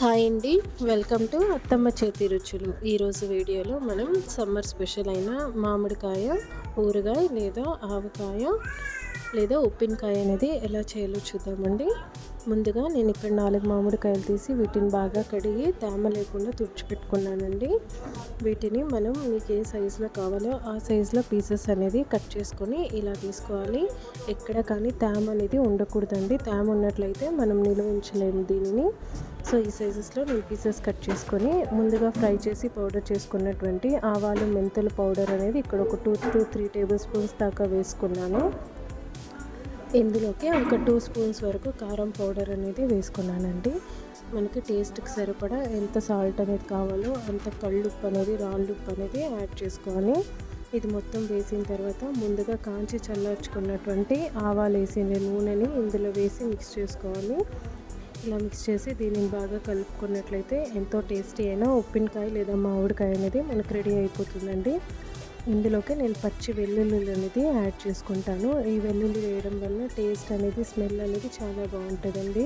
Hi అండి. Welcome to అత్తమ్మ చేతి రుచులు. ఈరోజు వీడియోలో మనం సమ్మర్ స్పెషల్ అయిన మామిడికాయ ఊరగాయ లేదా ఆవకాయ లేదా. ఉప్పినకాయ అనేది ఎలా చేయాలో చూద్దామండి. ముందుగా నేను ఇక్కడ నాలుగు మామిడికాయలు తీసి వీటిని బాగా కడిగి తేమ లేకుండా తుడిచిపెట్టుకున్నానండి. వీటిని మనం మీకు ఏ సైజులో కావాలో ఆ సైజులో పీసెస్ అనేది కట్ చేసుకొని ఇలా తీసుకోవాలి. ఎక్కడ కానీ తేమ అనేది ఉండకూడదండి. తేమ ఉన్నట్లయితే మనం నిల్వ ఉంచలేము దీనిని. సో ఈ సైజెస్లో నేను పీసెస్ కట్ చేసుకొని ముందుగా ఫ్రై చేసి పౌడర్ చేసుకున్నటువంటి ఆవాలు మెంతుల పౌడర్ అనేది ఇక్కడ ఒక two two three tablespoons దాకా వేసుకున్నాను. ఇందులోకి ఒక టూ స్పూన్స్ వరకు కారం పౌడర్ అనేది వేసుకున్నానండి. మనకి టేస్ట్కి సరిపడా ఎంత సాల్ట్ అనేది కావాలో అంత కళ్ళుప్పు అనేది రాళ్ళుప్పు అనేది యాడ్ చేసుకోవాలి ఇది మొత్తం వేసిన తర్వాత ముందుగా కాంచి చల్లార్చుకున్నటువంటి ఆవాలు వేసిన నూనెని ఇందులో వేసి మిక్స్ చేసుకోవాలి ఇలా మిక్స్ చేసి దీనిని బాగా కలుపుకున్నట్లయితే ఎంతో టేస్టీ అయినా ఉప్పినకాయ లేదా మామిడికాయ అనేది మనకు రెడీ అయిపోతుందండి. ఇందులోకి నేను పచ్చి వెల్లుల్లి అనేది యాడ్ చేసుకుంటాను. ఈ వెల్లుల్లి వేయడం వల్ల టేస్ట్ అనేది స్మెల్ అనేది చాలా బాగుంటుందండి.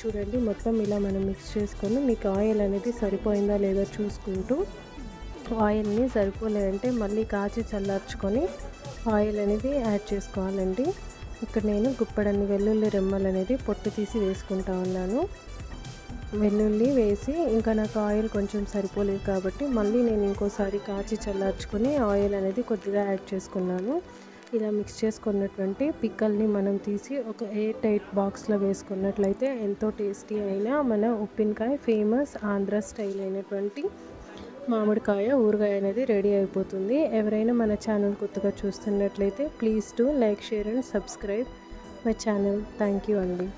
చూడండి మొత్తం ఇలా మనం మిక్స్ చేసుకొని మీకు ఆయిల్ అనేది సరిపోయిందా లేదా చూసుకుంటూ ఆయిల్ని సరిపోలేదంటే మళ్ళీ కాచి చల్లార్చుకొని ఆయిల్ అనేది యాడ్ చేసుకోవాలండి. ఇక్కడ నేను గుప్పడన్ని వెల్లుల్లి రెమ్మలు అనేది పొట్టు తీసి వేసుకుంటా ఉన్నాను. వెల్లుల్లి వేసి ఇంకా నాకు ఆయిల్ కొంచెం సరిపోలేదు కాబట్టి మళ్ళీ నేను ఇంకోసారి కాచి చల్లార్చుకొని ఆయిల్ అనేది కొద్దిగా యాడ్ చేసుకున్నాను. ఇలా మిక్స్ చేసుకున్నటువంటి పిక్కల్ని మనం తీసి ఒక ఎయిర్ టైట్ బాక్స్లో వేసుకున్నట్లయితే ఎంతో టేస్టీ అయిన మన ఉప్పినకాయ ఫేమస్ ఆంధ్ర స్టైల్ అయినటువంటి మామిడికాయ ఊరగాయ అనేది రెడీ అయిపోతుంది. ఎవరైనా మన ఛానల్ కొత్తగా చూస్తున్నట్లయితే please to like share and subscribe my channel. Thank you అండి.